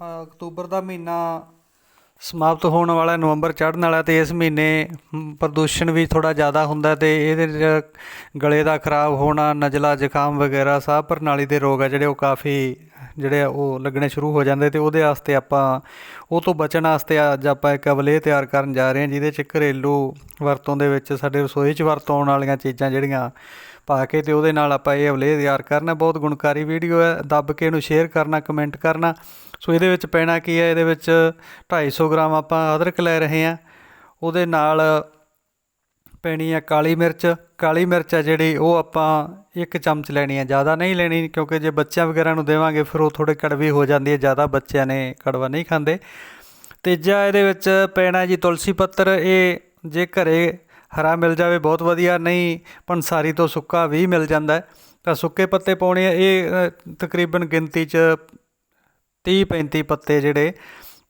October ਦਾ ਮਹੀਨਾ ਸਮਾਪਤ ਹੋਣ ਵਾਲਾ ਨਵੰਬਰ ਚੜ੍ਹਨ ਵਾਲਾ ਤੇ ਇਸ ਮਹੀਨੇ ਪ੍ਰਦੂਸ਼ਣ ਵੀ ਥੋੜਾ ਜ਼ਿਆਦਾ ਹੁੰਦਾ ਤੇ ਇਹਦੇ 'ਚ ਗਲੇ ਦਾ ਖਰਾਬ ਹੋਣਾ, ਨਜ਼ਲਾ ਜ਼ੁਕਾਮ ਵਗੈਰਾ, ਸਾਹ ਪ੍ਰਣਾਲੀ ਦੇ ਰੋਗ ਆ ਜਿਹੜੇ ਉਹ ਕਾਫੀ ਜਿਹੜੇ ਆ ਉਹ ਲੱਗਣੇ ਸ਼ੁਰੂ ਹੋ ਜਾਂਦੇ ਤੇ ਉਹਦੇ ਵਾਸਤੇ ਆਪਾਂ ਉਹ ਤੋਂ ਬਚਣ ਵਾਸਤੇ ਅੱਜ ਆਪਾਂ ਇੱਕ ਅਵਲੇ ਤਿਆਰ ਕਰਨ ਜਾ ਰਹੇ ਹਾਂ, ਜਿਹਦੇ 'ਚ ਘਰੇਲੂ ਵਰਤੋਂ ਦੇ ਵਿੱਚ ਸਾਡੇ ਰਸੋਈ 'ਚ ਵਰਤੋਂ ਆਉਣ ਵਾਲੀਆਂ ਚੀਜ਼ਾਂ ਜਿਹੜੀਆਂ ਪਾ ਕੇ ਤੇ ਉਹਦੇ ਨਾਲ ਆਪਾਂ ਇਹ ਅਵਲੇ ਤਿਆਰ ਕਰਨਾ, ਬਹੁਤ ਗੁਣਕਾਰੀ ਵੀਡੀਓ ਹੈ, ਦੱਬ ਕੇ ਇਹਨੂੰ ਸ਼ੇਅਰ ਕਰਨਾ ਕਮੈਂਟ ਕਰਨਾ। ਸੋ ਇਹਦੇ ਵਿੱਚ ਪੈਣਾ ਕੀ ਹੈ? ਇਹਦੇ ਵਿੱਚ 250 ਗ੍ਰਾਮ ਆਪਾਂ ਅਦਰਕ ਲੈ ਰਹੇ ਹਾਂ। ਉਹਦੇ ਨਾਲ ਪੈਣੀ ਹੈ ਕਾਲੀ ਮਿਰਚ। ਕਾਲੀ ਮਿਰਚ ਹੈ ਜਿਹੜੀ, ਉਹ ਆਪਾਂ ਇੱਕ ਚਮਚ ਲੈਣੀ ਹੈ। ਜ਼ਿਆਦਾ ਨਹੀਂ ਲੈਣੀ, ਕਿਉਂਕਿ ਜੇ ਬੱਚਿਆਂ ਵਗੈਰਾ ਨੂੰ ਦੇਵਾਂਗੇ, ਫਿਰ ਉਹ ਥੋੜੇ ਕੜਵੀ ਹੋ ਜਾਂਦੀ ਹੈ। ਜ਼ਿਆਦਾ ਬੱਚਿਆਂ ਨੇ ਕੜਵਾ ਨਹੀਂ ਖਾਂਦੇ। ਤੀਜਾ ਇਹਦੇ ਵਿੱਚ ਪੈਣਾ ਜੀ ਤੁਲਸੀ ਪੱਤਰ। ਇਹ ਜੇ ਘਰੇ ਹਰਾ ਮਿਲ ਜਾਵੇ, ਬਹੁਤ ਵਧੀਆ। ਨਹੀਂ ਪੰਸਾਰੀ ਤੋਂ ਸੁੱਕਾ ਵੀ ਮਿਲ ਜਾਂਦਾ ਤਾਂ ਸੁੱਕੇ ਪੱਤੇ ਪਾਉਣੇ ਇਹ ਤਕਰੀਬਨ ਗਿਣਤੀ 'ਚ 30 35 ਪੱਤੇ ਜਿਹੜੇ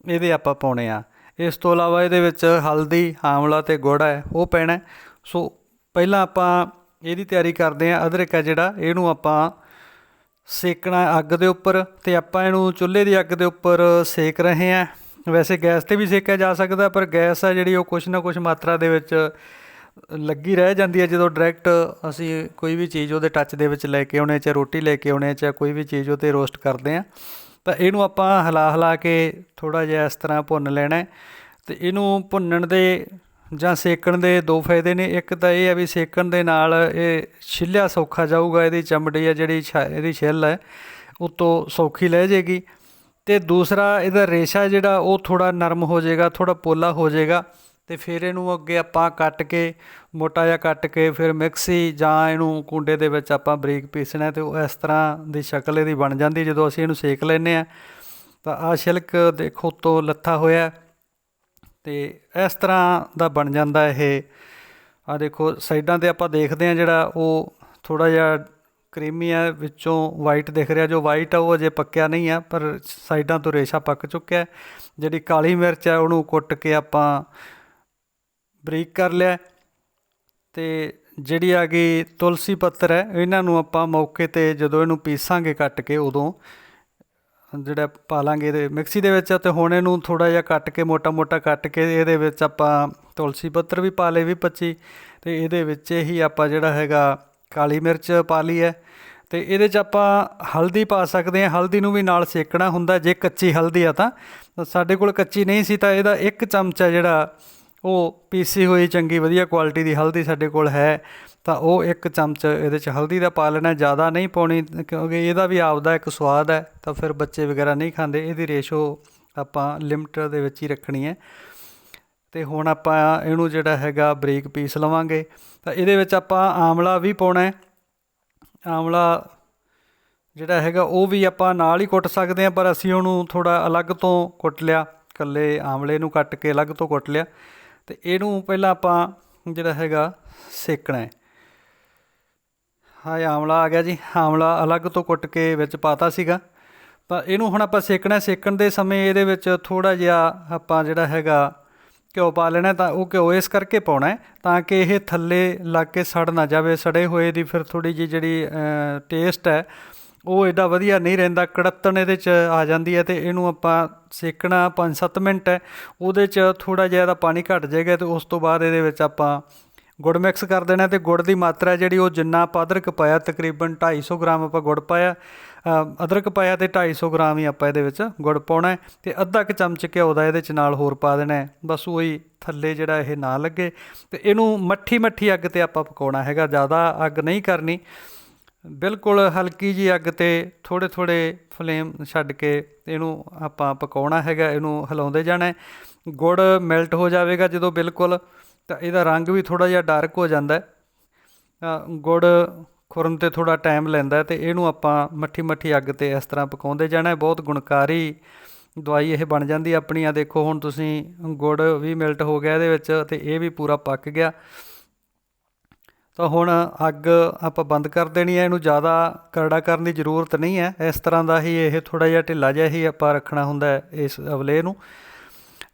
ਇਹਦੇ ਆਪਾਂ ਪਾਉਣੇ ਆ। ਇਸ ਤੋਂ ਇਲਾਵਾ ਇਹਦੇ ਵਿੱਚ ਹਲਦੀ ਆਮਲਾ ਤੇ ਗੁੜ ਹੈ, ਉਹ ਪੈਣਾ ਸੋ ਪਹਿਲਾਂ ਆਪਾਂ ਇਹਦੀ ਤਿਆਰੀ ਕਰਦੇ ਆ ਅਦਰਕ ਹੈ ਜਿਹੜਾ, ਇਹਨੂੰ ਆਪਾਂ ਸੇਕਣਾ ਅੱਗ ਦੇ ਉੱਪਰ ਤੇ ਆਪਾਂ ਇਹਨੂੰ ਚੁੱਲ੍ਹੇ ਦੀ ਅੱਗ ਦੇ ਉੱਪਰ ਸੇਕ ਰਹੇ ਆ ਵੈਸੇ ਗੈਸ ਤੇ ਵੀ ਸੇਕਿਆ ਜਾ ਸਕਦਾ, ਪਰ ਗੈਸ ਆ ਜਿਹੜੀ ਉਹ ਕੁਛ ਨਾ ਕੁਛ ਮਾਤਰਾ ਦੇ ਵਿੱਚ ਲੱਗੀ ਰਹਿ ਜਾਂਦੀ ਹੈ। ਜਦੋਂ ਡਾਇਰੈਕਟ ਅਸੀਂ ਕੋਈ ਵੀ ਚੀਜ਼ ਉਹਦੇ ਟੱਚ ਦੇ ਵਿੱਚ ਲੈ ਕੇ ਆਉਣੇ, ਚਾਹੇ ਰੋਟੀ ਲੈ ਕੇ ਆਉਣੇ, ਚਾਹੇ ਕੋਈ ਵੀ ਚੀਜ਼ ਉਹ 'ਤੇ ਰੋਸਟ ਕਰਦੇ ਆ ਤਾਂ ਇਹਨੂੰ ਆਪਾਂ ਹਿਲਾ ਹਿਲਾ ਕੇ ਥੋੜਾ ਜਿਹਾ ਇਸ ਤਰ੍ਹਾਂ ਭੁੰਨ ਲੈਣਾ ਹੈ ਤੇ ਇਹਨੂੰ ਭੁੰਨਣ ਦੇ ਜਾਂ ਸੇਕਣ ਦੇ ਦੋ ਫਾਇਦੇ ਨੇ। ਇੱਕ ਤਾਂ ਇਹ ਆ ਵੀ ਸੇਕਣ ਦੇ ਨਾਲ ਇਹ ਛਿੱਲਿਆ ਸੌਖਾ ਜਾਊਗਾ, ਇਹਦੀ ਚਮੜੀ ਆ ਜਿਹੜੀ ਛ- ਇਹਦੀ ਛਿੱਲ ਹੈ, ਉਤੋਂ ਸੌਖੀ ਲੈ ਜਾਏਗੀ ਤੇ ਦੂਸਰਾ, ਇਹਦਾ ਰੇਸ਼ਾ ਜਿਹੜਾ ਉਹ ਥੋੜਾ ਨਰਮ ਹੋ ਜਾਏਗਾ ਥੋੜਾ ਪੋਲਾ ਹੋ ਜਾਏਗਾ ਤੇ ਫਿਰ ਇਹਨੂੰ ਅੱਗੇ ਆਪਾਂ ਕੱਟ ਕੇ, ਮੋਟਾ ਜਿਹਾ ਕੱਟ ਕੇ ਫਿਰ ਮਿਕਸੀ ਜਾਂ ਇਹਨੂੰ ਕੁੰਡੇ ਦੇ ਵਿੱਚ ਆਪਾਂ ਬਰੀਕ ਪੀਸਣਾ ਹੈ ਤੇ ਉਹ ਇਸ ਤਰ੍ਹਾਂ ਦੀ ਸ਼ਕਲ ਇਹਦੀ ਬਣ ਜਾਂਦੀ ਜਦੋਂ ਅਸੀਂ ਇਹਨੂੰ ਸੇਕ ਲੈਨੇ ਆ ਤਾਂ ਆ ਛਿਲਕ ਦੇਖੋ ਤੋਂ ਲੱਥਾ ਹੋਇਆ ਹੈ ਤੇ ਇਸ ਤਰ੍ਹਾਂ ਦਾ ਬਣ ਜਾਂਦਾ ਇਹ। ਆ ਦੇਖੋ ਸਾਈਡਾਂ ਤੇ ਆਪਾਂ ਦੇਖਦੇ ਆ ਜਿਹੜਾ ਉਹ ਥੋੜਾ ਜਿਹਾ ਕਰੀਮੀ ਹੈ ਵਿੱਚੋਂ ਵਾਈਟ ਦਿਖ ਰਿਹਾ। ਜੋ ਵਾਈਟ ਆ ਉਹ ਅਜੇ ਪੱਕਿਆ ਨਹੀਂ ਆ, ਪਰ ਸਾਈਡਾਂ ਤੋਂ ਰੇਸ਼ਾ ਪੱਕ ਚੁੱਕਿਆ ਜਿਹੜੀ ਕਾਲੀ ਮਿਰਚ ਹੈ ਉਹਨੂੰ ਕੁੱਟ ਕੇ ਆਪਾਂ ਬਰੀਕ ਕਰ ਲਿਆ। ਹੈ। ਤੇ ਜਿਹੜੀ ਆ ਗਈ ਤੁਲਸੀ ਪੱਤਰ ਹੈ, ਇਹਨਾਂ ਨੂੰ ਆਪਾਂ ਮੌਕੇ ਤੇ ਜਦੋਂ ਇਹਨੂੰ ਪੀਸਾਂਗੇ ਕੱਟ ਕੇ, ਉਦੋਂ ਜਿਹੜਾ ਪਾ ਲਾਂਗੇ ਇਹਦੇ ਮਿਕਸੀ ਦੇ ਵਿੱਚ, ਤੇ ਹੁਣ ਇਹਨੂੰ ਥੋੜਾ ਜਿਹਾ ਕੱਟ ਕੇ, ਮੋਟਾ-ਮੋਟਾ ਕੱਟ ਕੇ ਇਹਦੇ ਵਿੱਚ ਆਪਾਂ ਤੁਲਸੀ ਪੱਤਰ ਵੀ ਪਾ ਲਏ ਵੀ 25 ਤੇ ਇਹਦੇ ਵਿੱਚ ਹੀ ਆਪਾਂ ਜਿਹੜਾ ਹੈਗਾ ਕਾਲੀ ਮਿਰਚ ਪਾ ਲਈ ਹੈ। ਤੇ ਇਹਦੇ 'ਚ ਆਪਾਂ ਹਲਦੀ ਪਾ ਸਕਦੇ ਹਾਂ। ਹਲਦੀ ਨੂੰ ਵੀ ਨਾਲ ਸੇਕਣਾ ਹੁੰਦਾ, ਜੇ ਕੱਚੀ ਹਲਦੀ ਆ ਤਾਂ ਸਾਡੇ ਕੋਲ ਕੱਚੀ ਨਹੀਂ ਸੀ ਤਾਂ ਇਹਦਾ ਇੱਕ ਚਮਚਾ ਜਿਹੜਾ ਉਹ ਪੀਸੀ ਹੋਈ ਚੰਗੀ ਵਧੀਆ ਕੁਆਲਿਟੀ ਦੀ ਹਲਦੀ ਸਾਡੇ ਕੋਲ ਹੈ, ਤਾਂ ਉਹ ਇੱਕ ਚਮਚ ਇਹਦੇ 'ਚ ਹਲਦੀ ਦਾ ਪਾ ਲੈਣਾ, ਜ਼ਿਆਦਾ ਨਹੀਂ ਪਾਉਣੀ, ਕਿਉਂਕਿ ਇਹਦਾ ਵੀ ਆਪਦਾ ਇੱਕ ਸਵਾਦ ਹੈ, ਤਾਂ ਫਿਰ ਬੱਚੇ ਵਗੈਰਾ ਨਹੀਂ ਖਾਂਦੇ, ਇਹਦੀ ਰੇਸ਼ੋ ਆਪਾਂ ਲਿਮਟ ਦੇ ਵਿੱਚ ਹੀ ਰੱਖਣੀ ਹੈ। ਤੇ ਹੁਣ ਆਪਾਂ ਇਹਨੂੰ ਜਿਹੜਾ ਹੈਗਾ ਬਰੀਕ ਪੀਸ ਲਵਾਂਗੇ, ਤਾਂ ਇਹਦੇ ਵਿੱਚ ਆਪਾਂ ਆਮਲਾ ਵੀ ਪਾਉਣਾ ਹੈ। ਆਮਲਾ ਜਿਹੜਾ ਹੈਗਾ ਉਹ ਵੀ ਆਪਾਂ ਨਾਲ ਹੀ ਕੁੱਟ ਸਕਦੇ ਹਾਂ, ਪਰ ਅਸੀਂ ਉਹਨੂੰ ਥੋੜਾ ਅਲੱਗ ਤੋਂ ਕੁੱਟ ਲਿਆ, ਇਕੱਲੇ ਆਮਲੇ ਨੂੰ ਕੱਟ ਕੇ ਅਲੱਗ ਤੋਂ ਕੁੱਟ ਲਿਆ। ਤੇ ਇਹਨੂੰ ਪਹਿਲਾਂ ਆਪਾਂ ਜਿਹੜਾ ਹੈਗਾ ਸੇਕਣਾ ਹੈ। ਹਾਂ ਆਮਲਾ ਆ ਗਿਆ ਜੀ। ਆਮਲਾ ਅਲੱਗ ਤੋਂ ਕੁੱਟ ਕੇ ਵਿੱਚ ਪਾਤਾ ਸੀਗਾ। ਤਾਂ ਇਹਨੂੰ ਹੁਣ ਆਪਾਂ ਸੇਕਣਾ ਸੇਕਣ ਦੇ ਸਮੇਂ ਇਹਦੇ ਵਿੱਚ ਥੋੜਾ ਜਿਹਾ ਆਪਾਂ ਜਿਹੜਾ ਹੈਗਾ ਘਿਓ ਪਾ ਲੈਣਾ ਤਾਂ ਉਹ ਘਿਓ ਇਸ ਕਰਕੇ ਪਾਉਣਾ ਤਾਂ ਕਿ ਇਹ ਥੱਲੇ ਲੱਗ ਕੇ ਸੜ ਨਾ ਜਾਵੇ। ਸੜੇ ਹੋਏ ਦੀ ਫਿਰ ਥੋੜੀ ਜਿਹੀ ਜਿਹੜੀ ਟੇਸਟ ਹੈ ਉਹ ਐਡਾ ਵਧੀਆ ਨਹੀਂ ਰਹਿੰਦਾ, ਕੜੱਤਣ ਇਹਦੇ 'ਚ ਆ ਜਾਂਦੀ ਹੈ ਤੇ ਇਹਨੂੰ ਆਪਾਂ ਸੇਕਣਾ 5-7 ਮਿੰਟ ਹੈ, ਉਹਦੇ 'ਚ ਥੋੜਾ ਜਿਹਾ ਇਹਦਾ ਪਾਣੀ ਘਟ ਜਾਏਗਾ ਤੇ ਉਸ ਤੋਂ ਬਾਅਦ ਇਹਦੇ ਵਿੱਚ ਆਪਾਂ ਗੁੜ ਮਿਕਸ ਕਰ ਦੇਣਾ ਤੇ ਗੁੜ ਦੀ ਮਾਤਰਾ ਜਿਹੜੀ ਉਹ ਜਿੰਨਾ ਆਪਾਂ ਅਦਰਕ ਪਾਇਆ, ਤਕਰੀਬਨ 250 ਗ੍ਰਾਮ ਆਪਾਂ ਗੁੜ ਪਾਇਆ ਅਦਰਕ ਪਾਇਆ ਤੇ 250 ਗ੍ਰਾਮ ਹੀ ਆਪਾਂ ਇਹਦੇ ਵਿੱਚ ਗੁੜ ਪਾਉਣਾ ਹੈ ਤੇ ਅੱਧਾ ਕੁ ਚਮਚ ਘਿਓ ਦਾ ਇਹਦੇ ਚ ਨਾਲ ਹੋਰ ਪਾ ਦੇਣਾ ਬਸ ਉਹੀ ਥੱਲੇ ਜਿਹੜਾ ਇਹ ਨਾ ਲੱਗੇ ਤੇ ਇਹਨੂੰ ਮੱਠੀ ਮੱਠੀ ਅੱਗ ਤੇ ਆਪਾਂ ਪਕਾਉਣਾ ਹੈਗਾ, ਜ਼ਿਆਦਾ ਅੱਗ ਨਹੀਂ ਕਰਨੀ। ਬਿਲਕੁਲ ਹਲਕੀ ਜੀ ਅੱਗ ਤੇ ਥੋੜੇ ਥੋੜੇ ਫਲੇਮ ਛੱਡ ਕੇ ਇਹਨੂੰ ਆਪਾਂ ਪਕਾਉਣਾ ਹੈਗਾ, ਇਹਨੂੰ ਹਿਲਾਉਂਦੇ ਜਾਣਾ ਗੁੜ ਮੈਲਟ ਹੋ ਜਾਵੇਗਾ ਜਦੋਂ ਬਿਲਕੁਲ, ਤਾਂ ਇਹਦਾ ਰੰਗ ਵੀ ਥੋੜਾ ਜਿਹਾ ਡਾਰਕ ਹੋ ਜਾਂਦਾ ਗੁੜ ਖੁਰਨ ਤੇ ਥੋੜਾ ਟਾਈਮ ਲੈਂਦਾ ਹੈ ਤੇ ਇਹਨੂੰ ਆਪਾਂ ਮੱਠੀ ਮੱਠੀ ਅੱਗ ਤੇ ਇਸ ਤਰ੍ਹਾਂ ਪਕਾਉਂਦੇ ਜਾਣਾ ਬਹੁਤ ਗੁਣਕਾਰੀ ਦਵਾਈ ਇਹ ਬਣ ਜਾਂਦੀ ਹੈ ਆਪਣੀ। ਆ ਦੇਖੋ, ਹੁਣ ਤੁਸੀਂ ਗੁੜ ਵੀ ਮੈਲਟ ਹੋ ਗਿਆ ਇਹਦੇ ਵਿੱਚ ਤੇ ਇਹ ਵੀ ਪੂਰਾ ਪੱਕ ਗਿਆ। ਤਾਂ ਹੁਣ ਅੱਗ ਆਪਾਂ ਬੰਦ ਕਰ ਦੇਣੀ ਹੈ, ਇਹਨੂੰ ਜ਼ਿਆਦਾ ਕਰੜਾ ਕਰਨ ਦੀ ਜ਼ਰੂਰਤ ਨਹੀਂ ਹੈ। ਇਸ ਤਰ੍ਹਾਂ ਦਾ ਹੀ ਇਹ ਥੋੜਾ ਜਿਹਾ ਢਿੱਲਾ ਜਿਹਾ ਹੀ ਆਪਾਂ ਰੱਖਣਾ ਹੁੰਦਾ ਇਸ ਅਵਲੇ ਨੂੰ।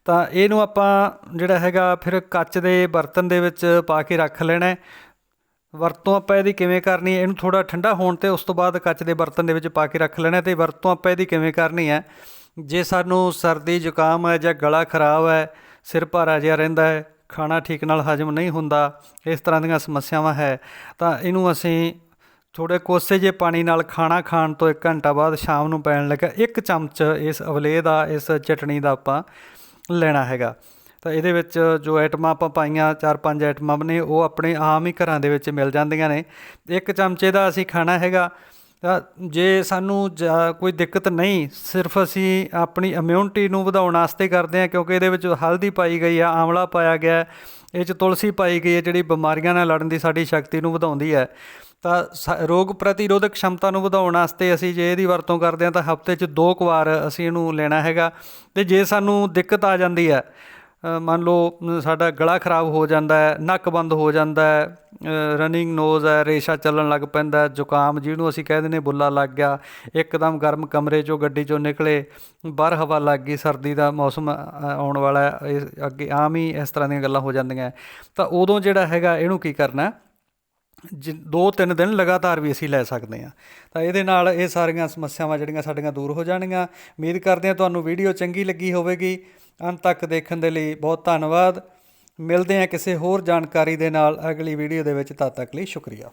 ਤਾਂ ਇਹਨੂੰ ਆਪਾਂ ਜਿਹੜਾ ਹੈਗਾ ਫਿਰ ਕੱਚ ਦੇ ਬਰਤਨ ਦੇ ਵਿੱਚ ਪਾ ਕੇ ਰੱਖ ਲੈਣਾ ਵਰਤੋਂ ਆਪਾਂ ਇਹਦੀ ਕਿਵੇਂ ਕਰਨੀ ਹੈ, ਇਹਨੂੰ ਥੋੜਾ ਠੰਡਾ ਹੋਣ ਤੇ ਉਸ ਤੋਂ ਬਾਅਦ ਕੱਚ ਦੇ ਬਰਤਨ ਦੇ ਵਿੱਚ ਪਾ ਕੇ ਰੱਖ ਲੈਣਾ ਹੈ ਤੇ ਵਰਤੋਂ ਆਪਾਂ ਇਹਦੀ ਕਿਵੇਂ ਕਰਨੀ ਹੈ, ਜੇ ਸਾਨੂੰ ਸਰਦੀ ਜ਼ੁਕਾਮ ਹੈ ਜਾਂ ਗਲਾ ਖਰਾਬ ਹੈ, ਸਿਰ ਭਾਰਾ ਜਿਹਾ ਰਹਿੰਦਾ ਹੈ ਖਾਣਾ ਠੀਕ ਨਾਲ ਹਜਮ ਨਹੀਂ ਹੁੰਦਾ, ਇਸ ਤਰ੍ਹਾਂ ਦੀਆਂ ਸਮੱਸਿਆਵਾਂ ਹੈ, ਤਾਂ ਇਹਨੂੰ ਅਸੀਂ ਥੋੜੇ ਕੋਸੇ ਜੇ ਪਾਣੀ ਨਾਲ ਖਾਣਾ ਖਾਣ ਤੋਂ 1 ਘੰਟਾ ਬਾਅਦ ਸ਼ਾਮ ਨੂੰ ਪੈਣ ਲੱਗਾ ਇੱਕ ਚਮਚ ਇਸ ਅਵਲੇ ਦਾ, ਇਸ ਚਟਣੀ ਦਾ ਆਪਾਂ ਲੈਣਾ ਹੈਗਾ। ਤਾਂ ਇਹਦੇ ਵਿੱਚ ਜੋ ਆਈਟਮਾਂ ਆਪਾਂ ਪਾਈਆਂ, ਚਾਰ ਪੰਜ ਆਈਟਮਾਂ ਨੇ, ਉਹ ਆਪਣੇ ਆਮ ਹੀ ਘਰਾਂ ਦੇ ਵਿੱਚ ਮਿਲ ਜਾਂਦੀਆਂ ਨੇ। ਇੱਕ ਚਮਚੇ ਦਾ ਅਸੀਂ ਖਾਣਾ ਹੈਗਾ ਤਾਂ ਜੇ ਸਾਨੂੰ ਕੋਈ ਦਿੱਕਤ ਨਹੀਂ, ਸਿਰਫ ਅਸੀਂ ਆਪਣੀ ਇਮਿਊਨਿਟੀ ਨੂੰ ਵਧਾਉਣ ਵਾਸਤੇ ਕਰਦੇ ਹਾਂ, ਕਿਉਂਕਿ ਇਹਦੇ ਵਿੱਚ ਹਲਦੀ ਪਾਈ ਗਈ ਆ ਆਮਲਾ ਪਾਇਆ ਗਿਆ ਇਹ ਚ ਤੁਲਸੀ ਪਾਈ ਗਈ ਹੈ, ਜਿਹੜੀ ਬਿਮਾਰੀਆਂ ਨਾਲ ਲੜਨ ਦੀ ਸਾਡੀ ਸ਼ਕਤੀ ਨੂੰ ਵਧਾਉਂਦੀ ਹੈ। ਤਾਂ ਰੋਗ ਪ੍ਰਤੀਰੋਧਕ ਸ਼ਮਤਾ ਨੂੰ ਵਧਾਉਣ ਵਾਸਤੇ ਅਸੀਂ ਜੇ ਇਹਦੀ ਵਰਤੋਂ ਕਰਦੇ ਹਾਂ, ਤਾਂ ਹਫ਼ਤੇ 'ਚ ਦੋ ਕੁ ਵਾਰ ਅਸੀਂ ਇਹਨੂੰ ਲੈਣਾ ਹੈਗਾ। ਤੇ ਜੇ ਸਾਨੂੰ ਦਿੱਕਤ ਆ ਜਾਂਦੀ ਹੈ ਮੰਨ ਲਓ ਸਾਡਾ ਗਲਾ ਖਰਾਬ ਹੋ ਜਾਂਦਾ ਹੈ, ਨੱਕ ਬੰਦ ਹੋ ਜਾਂਦਾ ਹੈ ਰਨਿੰਗ ਨੋਜ਼ ਹੈ, ਰੇਸ਼ਾ ਚੱਲਣ ਲੱਗ ਪੈਂਦਾ ਜ਼ੁਕਾਮ ਜਿਹਨੂੰ ਅਸੀਂ ਕਹਿ ਦਿੰਦੇ ਬੁੱਲਾ ਲੱਗ ਗਿਆ, ਇੱਕਦਮ ਗਰਮ ਕਮਰੇ 'ਚੋਂ ਗੱਡੀ 'ਚੋਂ ਨਿਕਲੇ, ਬਾਹਰ ਹਵਾ ਲੱਗ ਗਈ, ਸਰਦੀ ਦਾ ਮੌਸਮ ਆਉਣ ਵਾਲਾ ਹੈ, ਇਹ ਅੱਗੇ ਆਮ ਹੀ ਇਸ ਤਰ੍ਹਾਂ ਦੀਆਂ ਗੱਲਾਂ ਹੋ ਜਾਂਦੀਆਂ ਤਾਂ ਉਦੋਂ ਜਿਹੜਾ ਹੈਗਾ, ਇਹਨੂੰ ਕੀ ਕਰਨਾ ਦੋ ਤਿੰਨ ਦਿਨ ਲਗਾਤਾਰ ਵੀ ਅਸੀਂ ਲੈ ਸਕਦੇ ਹਾਂ। ਤਾਂ ਇਹਦੇ ਨਾਲ ਇਹ ਸਾਰੀਆਂ ਸਮੱਸਿਆਵਾਂ ਜਿਹੜੀਆਂ ਸਾਡੀਆਂ ਦੂਰ ਹੋ ਜਾਣਗੀਆਂ। ਉਮੀਦ ਕਰਦੇ ਹਾਂ ਤੁਹਾਨੂੰ ਵੀਡੀਓ ਚੰਗੀ ਲੱਗੀ ਹੋਵੇਗੀ। ਅੰਤ ਤੱਕ ਦੇਖਣ ਦੇ ਲਈ ਬਹੁਤ ਧੰਨਵਾਦ। ਮਿਲਦੇ ਹਾਂ ਕਿਸੇ ਹੋਰ ਜਾਣਕਾਰੀ ਦੇ ਨਾਲ ਅਗਲੀ ਵੀਡੀਓ ਦੇ ਵਿੱਚ। ਤਦ ਤੱਕ ਲਈ ਸ਼ੁਕਰੀਆ।